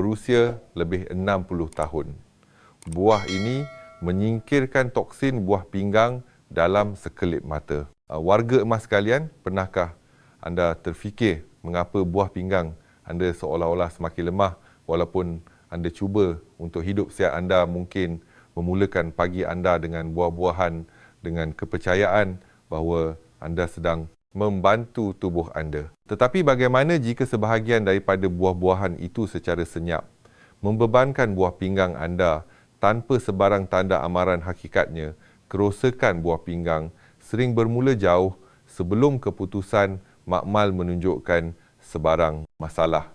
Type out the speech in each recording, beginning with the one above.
berusia lebih 60 tahun. Buah ini menyingkirkan toksin buah pinggang dalam sekelip mata. Uh, warga emas sekalian, pernahkah anda terfikir mengapa buah pinggang anda seolah-olah semakin lemah walaupun anda cuba untuk hidup sihat anda mungkin memulakan pagi anda dengan buah-buahan dengan kepercayaan bahawa anda sedang membantu tubuh anda. Tetapi bagaimana jika sebahagian daripada buah-buahan itu secara senyap membebankan buah pinggang anda tanpa sebarang tanda amaran hakikatnya, kerosakan buah pinggang sering bermula jauh sebelum keputusan makmal menunjukkan sebarang masalah.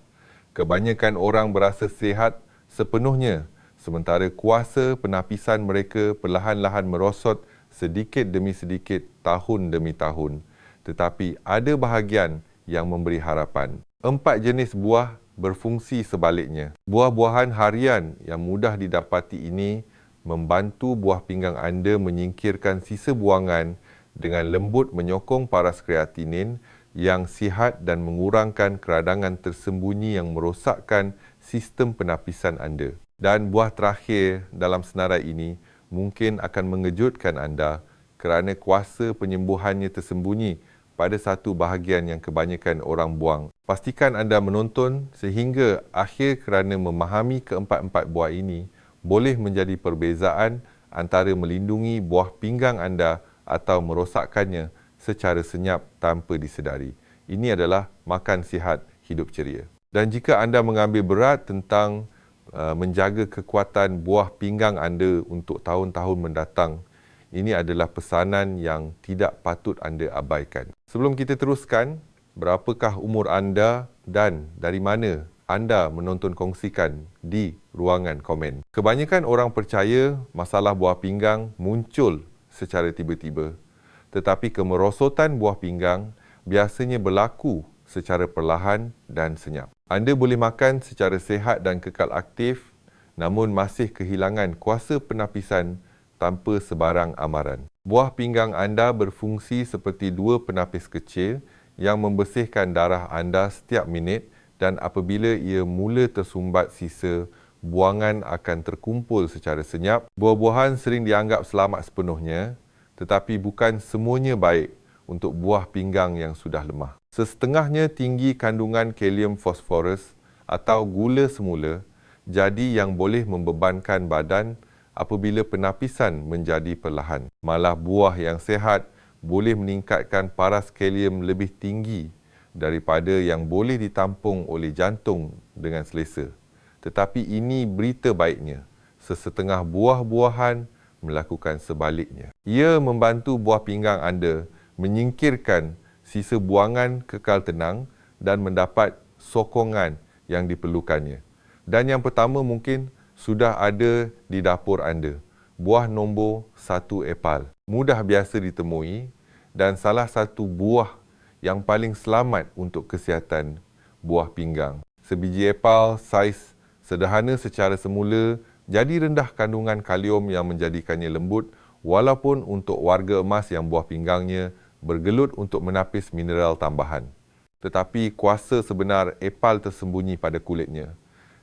Kebanyakan orang berasa sihat sepenuhnya sementara kuasa penapisan mereka perlahan-lahan merosot sedikit demi sedikit tahun demi tahun tetapi ada bahagian yang memberi harapan. Empat jenis buah berfungsi sebaliknya. Buah-buahan harian yang mudah didapati ini membantu buah pinggang anda menyingkirkan sisa buangan dengan lembut menyokong paras kreatinin yang sihat dan mengurangkan keradangan tersembunyi yang merosakkan sistem penapisan anda. Dan buah terakhir dalam senarai ini mungkin akan mengejutkan anda kerana kuasa penyembuhannya tersembunyi pada satu bahagian yang kebanyakan orang buang. Pastikan anda menonton sehingga akhir kerana memahami keempat-empat buah ini boleh menjadi perbezaan antara melindungi buah pinggang anda atau merosakkannya secara senyap tanpa disedari. Ini adalah makan sihat hidup ceria. Dan jika anda mengambil berat tentang uh, menjaga kekuatan buah pinggang anda untuk tahun-tahun mendatang, ini adalah pesanan yang tidak patut anda abaikan. Sebelum kita teruskan, berapakah umur anda dan dari mana anda menonton kongsikan di ruangan komen. Kebanyakan orang percaya masalah buah pinggang muncul secara tiba-tiba. Tetapi kemerosotan buah pinggang biasanya berlaku secara perlahan dan senyap. Anda boleh makan secara sehat dan kekal aktif namun masih kehilangan kuasa penapisan tanpa sebarang amaran. Buah pinggang anda berfungsi seperti dua penapis kecil yang membersihkan darah anda setiap minit dan apabila ia mula tersumbat sisa, buangan akan terkumpul secara senyap. Buah-buahan sering dianggap selamat sepenuhnya tetapi bukan semuanya baik untuk buah pinggang yang sudah lemah. Sesetengahnya tinggi kandungan kalium fosforus atau gula semula jadi yang boleh membebankan badan apabila penapisan menjadi perlahan. Malah buah yang sehat boleh meningkatkan paras kalium lebih tinggi daripada yang boleh ditampung oleh jantung dengan selesa. Tetapi ini berita baiknya. Sesetengah buah-buahan melakukan sebaliknya. Ia membantu buah pinggang anda menyingkirkan sisa buangan kekal tenang dan mendapat sokongan yang diperlukannya. Dan yang pertama mungkin sudah ada di dapur anda. Buah nombor satu epal. Mudah biasa ditemui dan salah satu buah yang paling selamat untuk kesihatan buah pinggang. Sebiji epal saiz sederhana secara semula jadi rendah kandungan kalium yang menjadikannya lembut walaupun untuk warga emas yang buah pinggangnya bergelut untuk menapis mineral tambahan. Tetapi kuasa sebenar epal tersembunyi pada kulitnya.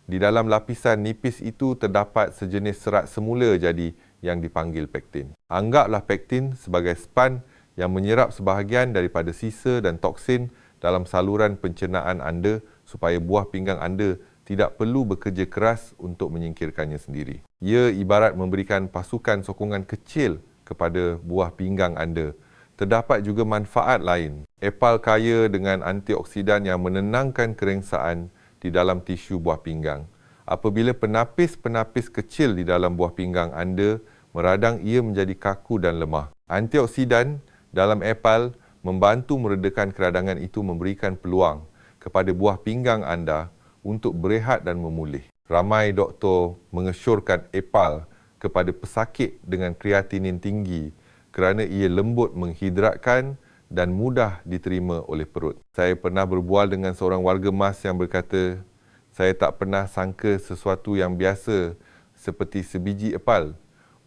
Di dalam lapisan nipis itu terdapat sejenis serat semula jadi yang dipanggil pektin. Anggaplah pektin sebagai span yang menyerap sebahagian daripada sisa dan toksin dalam saluran pencernaan anda supaya buah pinggang anda tidak perlu bekerja keras untuk menyingkirkannya sendiri. Ia ibarat memberikan pasukan sokongan kecil kepada buah pinggang anda. Terdapat juga manfaat lain. Apple kaya dengan antioksidan yang menenangkan kerengsaan di dalam tisu buah pinggang. Apabila penapis-penapis kecil di dalam buah pinggang anda meradang ia menjadi kaku dan lemah. Antioksidan dalam apel membantu meredakan keradangan itu memberikan peluang kepada buah pinggang anda untuk berehat dan memulih. Ramai doktor mengesyorkan apel kepada pesakit dengan kreatinin tinggi kerana ia lembut menghidratkan dan mudah diterima oleh perut. Saya pernah berbual dengan seorang warga emas yang berkata, saya tak pernah sangka sesuatu yang biasa seperti sebiji epal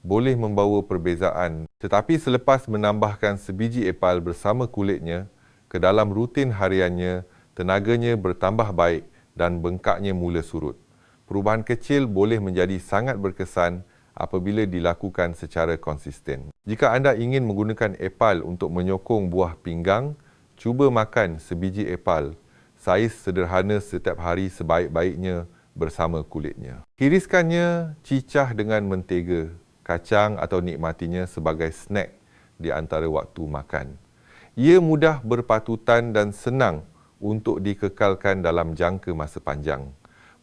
boleh membawa perbezaan. Tetapi selepas menambahkan sebiji epal bersama kulitnya ke dalam rutin hariannya, tenaganya bertambah baik dan bengkaknya mula surut. Perubahan kecil boleh menjadi sangat berkesan apabila dilakukan secara konsisten. Jika anda ingin menggunakan epal untuk menyokong buah pinggang, cuba makan sebiji epal saiz sederhana setiap hari sebaik-baiknya bersama kulitnya. Hiriskannya cicah dengan mentega, kacang atau nikmatinya sebagai snack di antara waktu makan. Ia mudah berpatutan dan senang untuk dikekalkan dalam jangka masa panjang.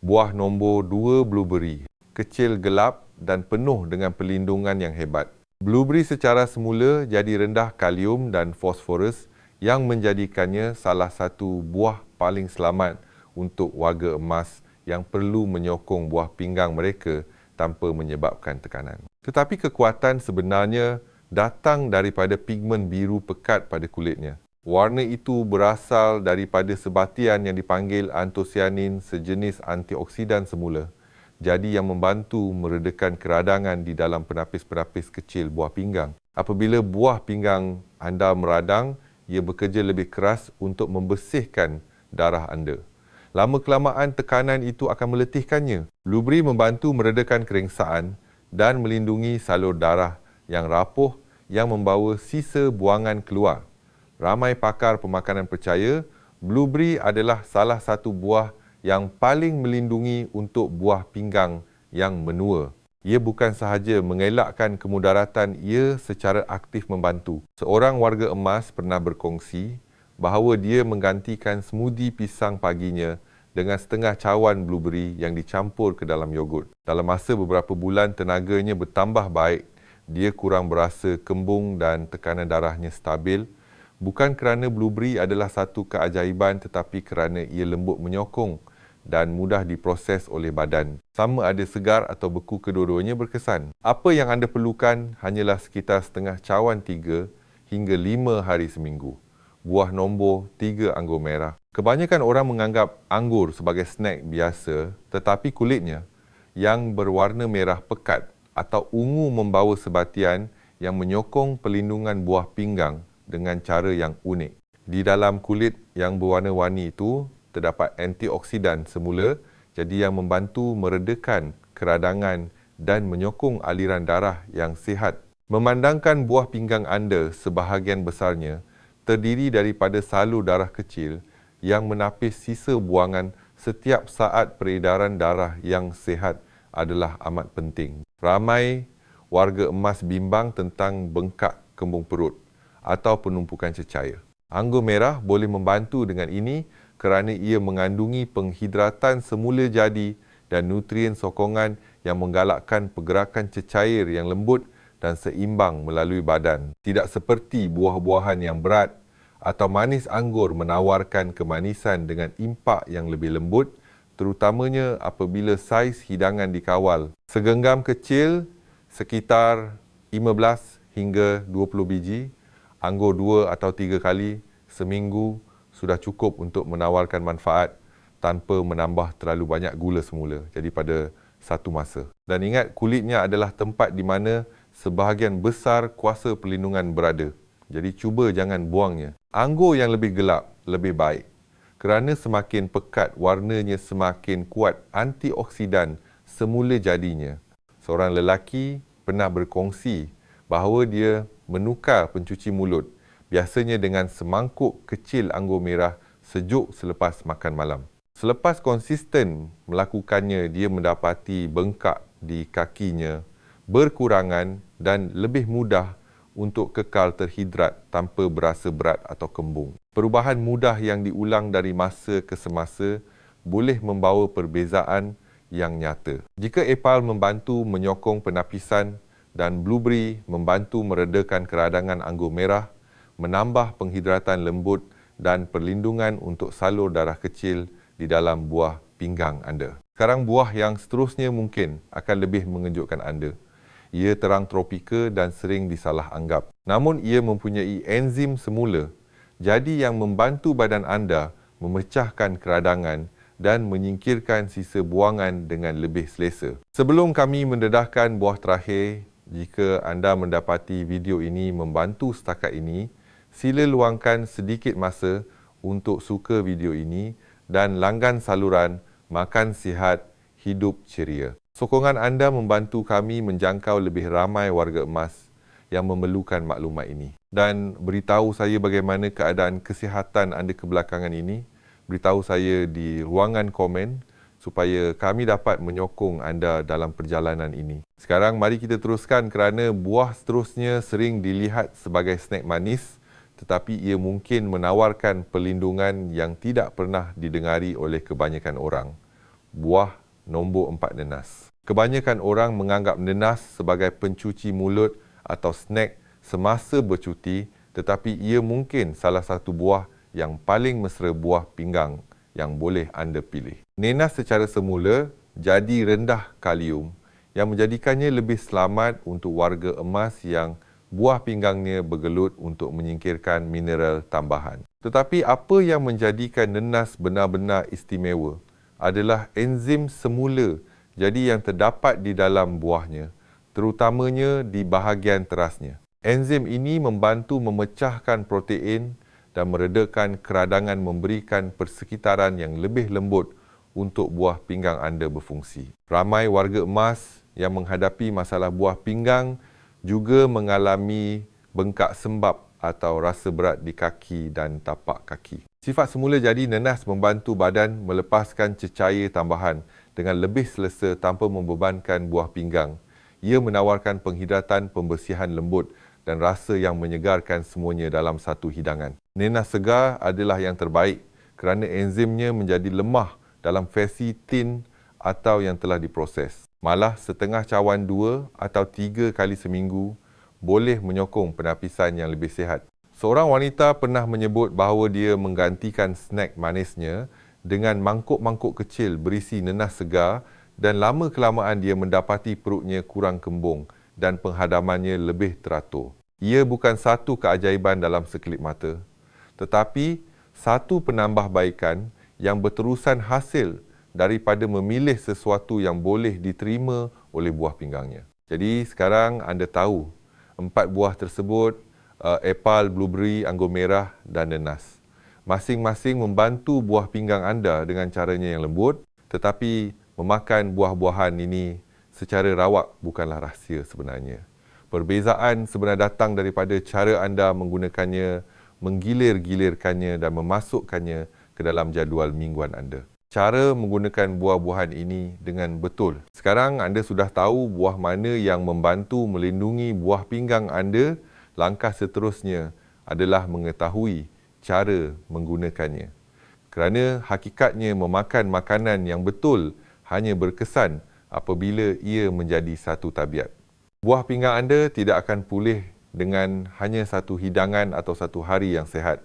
Buah nombor dua blueberry, kecil gelap dan penuh dengan perlindungan yang hebat. Blueberry secara semula jadi rendah kalium dan fosforus yang menjadikannya salah satu buah paling selamat untuk warga emas yang perlu menyokong buah pinggang mereka tanpa menyebabkan tekanan. Tetapi kekuatan sebenarnya datang daripada pigmen biru pekat pada kulitnya. Warna itu berasal daripada sebatian yang dipanggil antosianin sejenis antioksidan semula jadi yang membantu meredakan keradangan di dalam penapis-penapis kecil buah pinggang. Apabila buah pinggang anda meradang, ia bekerja lebih keras untuk membersihkan darah anda. Lama kelamaan tekanan itu akan meletihkannya. Lubri membantu meredakan keringsaan dan melindungi salur darah yang rapuh yang membawa sisa buangan keluar. Ramai pakar pemakanan percaya, blueberry adalah salah satu buah yang paling melindungi untuk buah pinggang yang menua. Ia bukan sahaja mengelakkan kemudaratan, ia secara aktif membantu. Seorang warga emas pernah berkongsi bahawa dia menggantikan smoothie pisang paginya dengan setengah cawan blueberry yang dicampur ke dalam yogurt. Dalam masa beberapa bulan, tenaganya bertambah baik. Dia kurang berasa kembung dan tekanan darahnya stabil. Bukan kerana blueberry adalah satu keajaiban tetapi kerana ia lembut menyokong dan mudah diproses oleh badan. Sama ada segar atau beku kedua-duanya berkesan. Apa yang anda perlukan hanyalah sekitar setengah cawan tiga hingga lima hari seminggu. Buah nombor tiga anggur merah. Kebanyakan orang menganggap anggur sebagai snack biasa tetapi kulitnya yang berwarna merah pekat atau ungu membawa sebatian yang menyokong pelindungan buah pinggang dengan cara yang unik. Di dalam kulit yang berwarna-warni itu terdapat antioksidan semula jadi yang membantu meredakan keradangan dan menyokong aliran darah yang sihat. Memandangkan buah pinggang anda sebahagian besarnya terdiri daripada salur darah kecil yang menapis sisa buangan setiap saat peredaran darah yang sihat adalah amat penting. Ramai warga emas bimbang tentang bengkak kembung perut atau penumpukan cecair. Anggur merah boleh membantu dengan ini kerana ia mengandungi penghidratan semula jadi dan nutrien sokongan yang menggalakkan pergerakan cecair yang lembut dan seimbang melalui badan. Tidak seperti buah-buahan yang berat atau manis anggur menawarkan kemanisan dengan impak yang lebih lembut terutamanya apabila saiz hidangan dikawal. Segenggam kecil sekitar 15 hingga 20 biji, anggur dua atau tiga kali seminggu sudah cukup untuk menawarkan manfaat tanpa menambah terlalu banyak gula semula. Jadi pada satu masa. Dan ingat kulitnya adalah tempat di mana sebahagian besar kuasa perlindungan berada. Jadi cuba jangan buangnya. Anggur yang lebih gelap lebih baik. Kerana semakin pekat warnanya semakin kuat antioksidan semula jadinya. Seorang lelaki pernah berkongsi bahawa dia menukar pencuci mulut biasanya dengan semangkuk kecil anggur merah sejuk selepas makan malam. Selepas konsisten melakukannya, dia mendapati bengkak di kakinya berkurangan dan lebih mudah untuk kekal terhidrat tanpa berasa berat atau kembung. Perubahan mudah yang diulang dari masa ke semasa boleh membawa perbezaan yang nyata. Jika epal membantu menyokong penapisan dan blueberry membantu meredakan keradangan anggur merah, menambah penghidratan lembut dan perlindungan untuk salur darah kecil di dalam buah pinggang anda. Sekarang buah yang seterusnya mungkin akan lebih mengejutkan anda. Ia terang tropika dan sering disalah anggap. Namun ia mempunyai enzim semula jadi yang membantu badan anda memecahkan keradangan dan menyingkirkan sisa buangan dengan lebih selesa. Sebelum kami mendedahkan buah terakhir, jika anda mendapati video ini membantu setakat ini, sila luangkan sedikit masa untuk suka video ini dan langgan saluran Makan Sihat hidup ceria. Sokongan anda membantu kami menjangkau lebih ramai warga emas yang memerlukan maklumat ini. Dan beritahu saya bagaimana keadaan kesihatan anda kebelakangan ini, beritahu saya di ruangan komen supaya kami dapat menyokong anda dalam perjalanan ini. Sekarang mari kita teruskan kerana buah seterusnya sering dilihat sebagai snack manis tetapi ia mungkin menawarkan perlindungan yang tidak pernah didengari oleh kebanyakan orang. Buah nombor empat nenas. Kebanyakan orang menganggap nenas sebagai pencuci mulut atau snack semasa bercuti tetapi ia mungkin salah satu buah yang paling mesra buah pinggang yang boleh anda pilih. Nenas secara semula jadi rendah kalium yang menjadikannya lebih selamat untuk warga emas yang buah pinggangnya bergelut untuk menyingkirkan mineral tambahan. Tetapi apa yang menjadikan nenas benar-benar istimewa adalah enzim semula jadi yang terdapat di dalam buahnya, terutamanya di bahagian terasnya. Enzim ini membantu memecahkan protein dan meredakan keradangan memberikan persekitaran yang lebih lembut untuk buah pinggang anda berfungsi. Ramai warga emas yang menghadapi masalah buah pinggang juga mengalami bengkak sembab atau rasa berat di kaki dan tapak kaki. Sifat semula jadi nenas membantu badan melepaskan cecair tambahan dengan lebih selesa tanpa membebankan buah pinggang. Ia menawarkan penghidratan pembersihan lembut dan rasa yang menyegarkan semuanya dalam satu hidangan. Nenas segar adalah yang terbaik kerana enzimnya menjadi lemah dalam versi tin atau yang telah diproses. Malah setengah cawan dua atau tiga kali seminggu boleh menyokong penapisan yang lebih sihat. Seorang wanita pernah menyebut bahawa dia menggantikan snack manisnya dengan mangkuk-mangkuk kecil berisi nenas segar dan lama kelamaan dia mendapati perutnya kurang kembung dan penghadamannya lebih teratur. Ia bukan satu keajaiban dalam sekelip mata, tetapi satu penambahbaikan yang berterusan hasil daripada memilih sesuatu yang boleh diterima oleh buah pinggangnya. Jadi sekarang anda tahu empat buah tersebut, uh, apple, blueberry, anggur merah dan nenas. Masing-masing membantu buah pinggang anda dengan caranya yang lembut tetapi memakan buah-buahan ini secara rawak bukanlah rahsia sebenarnya. Perbezaan sebenarnya datang daripada cara anda menggunakannya, menggilir-gilirkannya dan memasukkannya ke dalam jadual mingguan anda cara menggunakan buah-buahan ini dengan betul. Sekarang anda sudah tahu buah mana yang membantu melindungi buah pinggang anda. Langkah seterusnya adalah mengetahui cara menggunakannya. Kerana hakikatnya memakan makanan yang betul hanya berkesan apabila ia menjadi satu tabiat. Buah pinggang anda tidak akan pulih dengan hanya satu hidangan atau satu hari yang sehat.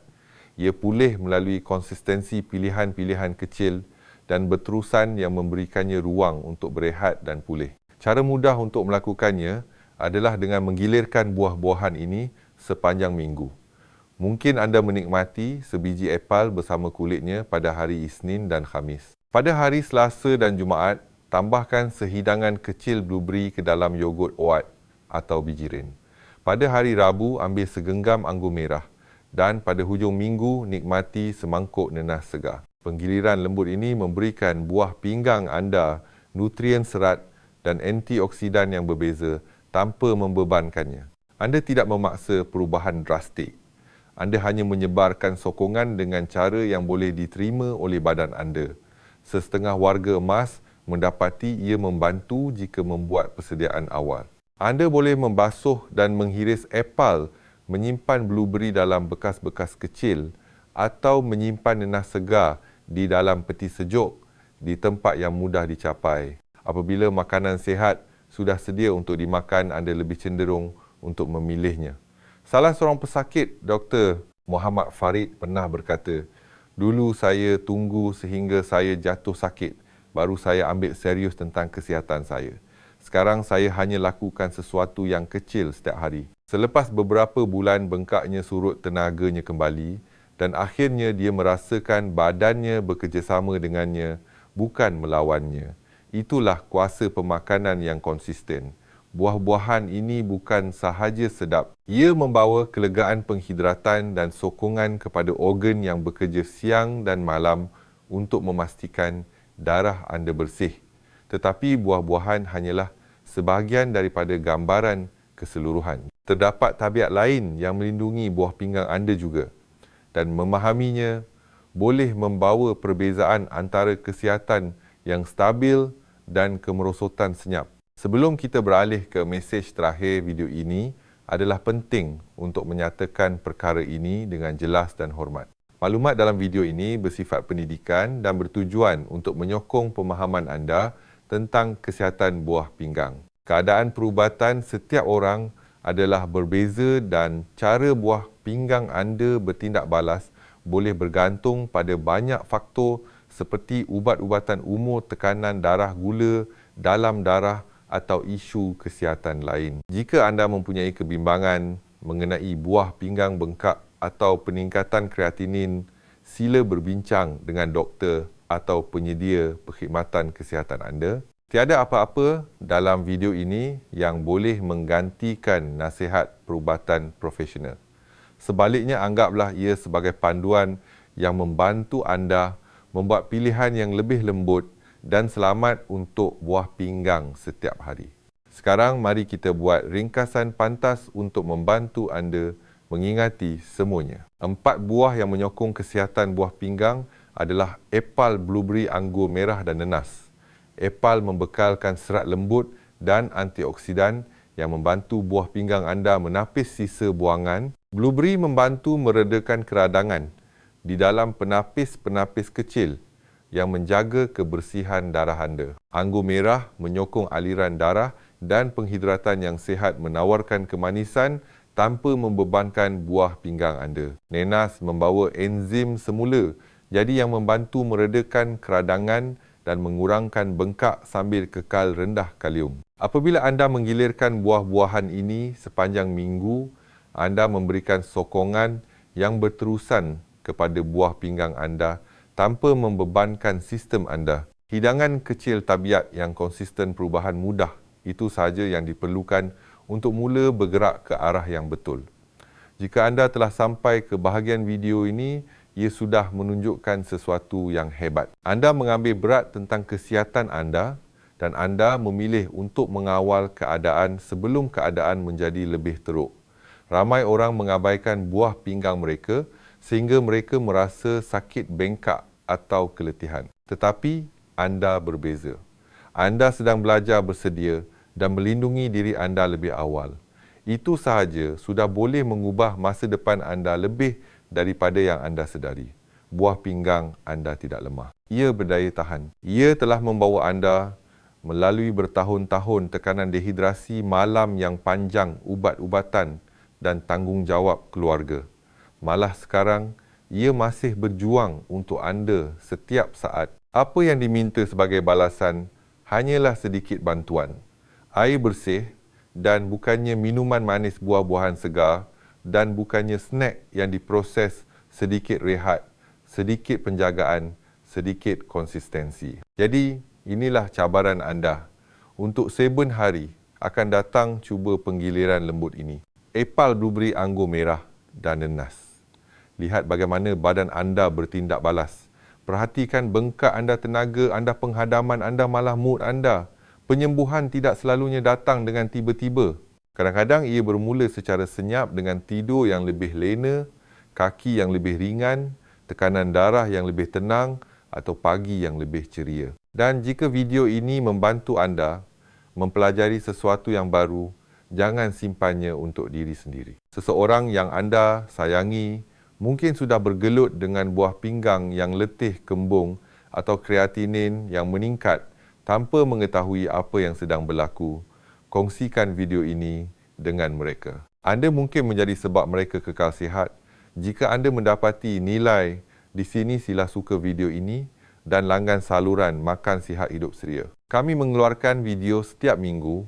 Ia pulih melalui konsistensi pilihan-pilihan kecil dan berterusan yang memberikannya ruang untuk berehat dan pulih. Cara mudah untuk melakukannya adalah dengan menggilirkan buah-buahan ini sepanjang minggu. Mungkin anda menikmati sebiji apel bersama kulitnya pada hari Isnin dan Khamis. Pada hari Selasa dan Jumaat, tambahkan sehidangan kecil blueberry ke dalam yogurt oat atau bijirin. Pada hari Rabu, ambil segenggam anggur merah dan pada hujung minggu nikmati semangkuk nenas segar. Penggiliran lembut ini memberikan buah pinggang anda nutrien serat dan antioksidan yang berbeza tanpa membebankannya. Anda tidak memaksa perubahan drastik. Anda hanya menyebarkan sokongan dengan cara yang boleh diterima oleh badan anda. Sesetengah warga emas mendapati ia membantu jika membuat persediaan awal. Anda boleh membasuh dan menghiris apel, menyimpan blueberry dalam bekas-bekas kecil atau menyimpan nenas segar di dalam peti sejuk di tempat yang mudah dicapai. Apabila makanan sihat sudah sedia untuk dimakan, anda lebih cenderung untuk memilihnya. Salah seorang pesakit, Dr. Muhammad Farid pernah berkata, Dulu saya tunggu sehingga saya jatuh sakit, baru saya ambil serius tentang kesihatan saya. Sekarang saya hanya lakukan sesuatu yang kecil setiap hari. Selepas beberapa bulan bengkaknya surut tenaganya kembali, dan akhirnya dia merasakan badannya bekerjasama dengannya bukan melawannya. Itulah kuasa pemakanan yang konsisten. Buah-buahan ini bukan sahaja sedap. Ia membawa kelegaan penghidratan dan sokongan kepada organ yang bekerja siang dan malam untuk memastikan darah anda bersih Tetapi buah-buahan hanyalah sebahagian daripada gambaran keseluruhan. Terdapat tabiat lain yang melindungi buah pinggang anda juga dan memahaminya boleh membawa perbezaan antara kesihatan yang stabil dan kemerosotan senyap. Sebelum kita beralih ke mesej terakhir video ini, adalah penting untuk menyatakan perkara ini dengan jelas dan hormat. Maklumat dalam video ini bersifat pendidikan dan bertujuan untuk menyokong pemahaman anda tentang kesihatan buah pinggang. Keadaan perubatan setiap orang adalah berbeza dan cara buah pinggang anda bertindak balas boleh bergantung pada banyak faktor seperti ubat-ubatan umur tekanan darah gula dalam darah atau isu kesihatan lain. Jika anda mempunyai kebimbangan mengenai buah pinggang bengkak atau peningkatan kreatinin, sila berbincang dengan doktor atau penyedia perkhidmatan kesihatan anda. Tiada apa-apa dalam video ini yang boleh menggantikan nasihat perubatan profesional. Sebaliknya anggaplah ia sebagai panduan yang membantu anda membuat pilihan yang lebih lembut dan selamat untuk buah pinggang setiap hari. Sekarang mari kita buat ringkasan pantas untuk membantu anda mengingati semuanya. Empat buah yang menyokong kesihatan buah pinggang adalah epal, blueberry, anggur merah dan nenas. Epal membekalkan serat lembut dan antioksidan yang membantu buah pinggang anda menapis sisa buangan Blueberry membantu meredakan keradangan di dalam penapis-penapis kecil yang menjaga kebersihan darah anda. Anggur merah menyokong aliran darah dan penghidratan yang sihat menawarkan kemanisan tanpa membebankan buah pinggang anda. Nenas membawa enzim semula jadi yang membantu meredakan keradangan dan mengurangkan bengkak sambil kekal rendah kalium. Apabila anda menggilirkan buah-buahan ini sepanjang minggu, anda memberikan sokongan yang berterusan kepada buah pinggang anda tanpa membebankan sistem anda. Hidangan kecil tabiat yang konsisten perubahan mudah itu sahaja yang diperlukan untuk mula bergerak ke arah yang betul. Jika anda telah sampai ke bahagian video ini, ia sudah menunjukkan sesuatu yang hebat. Anda mengambil berat tentang kesihatan anda dan anda memilih untuk mengawal keadaan sebelum keadaan menjadi lebih teruk ramai orang mengabaikan buah pinggang mereka sehingga mereka merasa sakit bengkak atau keletihan. Tetapi anda berbeza. Anda sedang belajar bersedia dan melindungi diri anda lebih awal. Itu sahaja sudah boleh mengubah masa depan anda lebih daripada yang anda sedari. Buah pinggang anda tidak lemah. Ia berdaya tahan. Ia telah membawa anda melalui bertahun-tahun tekanan dehidrasi malam yang panjang ubat-ubatan dan tanggungjawab keluarga. Malah sekarang, ia masih berjuang untuk anda setiap saat. Apa yang diminta sebagai balasan hanyalah sedikit bantuan. Air bersih dan bukannya minuman manis buah-buahan segar dan bukannya snack yang diproses sedikit rehat, sedikit penjagaan, sedikit konsistensi. Jadi, inilah cabaran anda. Untuk seben hari akan datang cuba penggiliran lembut ini epal blueberry anggur merah dan nenas. Lihat bagaimana badan anda bertindak balas. Perhatikan bengkak anda tenaga, anda penghadaman anda malah mood anda. Penyembuhan tidak selalunya datang dengan tiba-tiba. Kadang-kadang ia bermula secara senyap dengan tidur yang lebih lena, kaki yang lebih ringan, tekanan darah yang lebih tenang atau pagi yang lebih ceria. Dan jika video ini membantu anda mempelajari sesuatu yang baru, jangan simpannya untuk diri sendiri. Seseorang yang anda sayangi mungkin sudah bergelut dengan buah pinggang yang letih kembung atau kreatinin yang meningkat tanpa mengetahui apa yang sedang berlaku. Kongsikan video ini dengan mereka. Anda mungkin menjadi sebab mereka kekal sihat. Jika anda mendapati nilai di sini sila suka video ini dan langgan saluran Makan Sihat Hidup Seria. Kami mengeluarkan video setiap minggu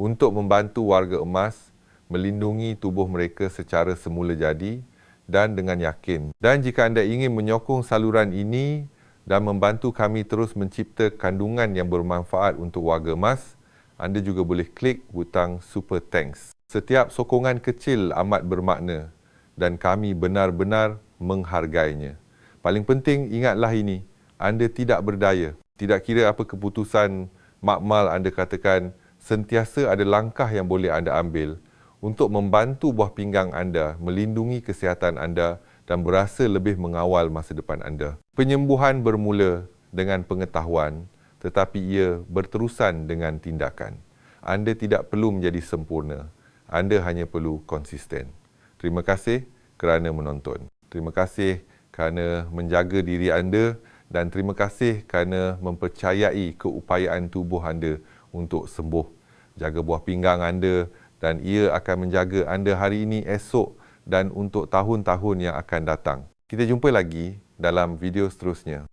untuk membantu warga emas melindungi tubuh mereka secara semula jadi dan dengan yakin. Dan jika anda ingin menyokong saluran ini dan membantu kami terus mencipta kandungan yang bermanfaat untuk warga emas, anda juga boleh klik butang Super Thanks. Setiap sokongan kecil amat bermakna dan kami benar-benar menghargainya. Paling penting, ingatlah ini. Anda tidak berdaya. Tidak kira apa keputusan makmal anda katakan sentiasa ada langkah yang boleh anda ambil untuk membantu buah pinggang anda melindungi kesihatan anda dan berasa lebih mengawal masa depan anda. Penyembuhan bermula dengan pengetahuan tetapi ia berterusan dengan tindakan. Anda tidak perlu menjadi sempurna. Anda hanya perlu konsisten. Terima kasih kerana menonton. Terima kasih kerana menjaga diri anda dan terima kasih kerana mempercayai keupayaan tubuh anda untuk sembuh. Jaga buah pinggang anda dan ia akan menjaga anda hari ini, esok dan untuk tahun-tahun yang akan datang. Kita jumpa lagi dalam video seterusnya.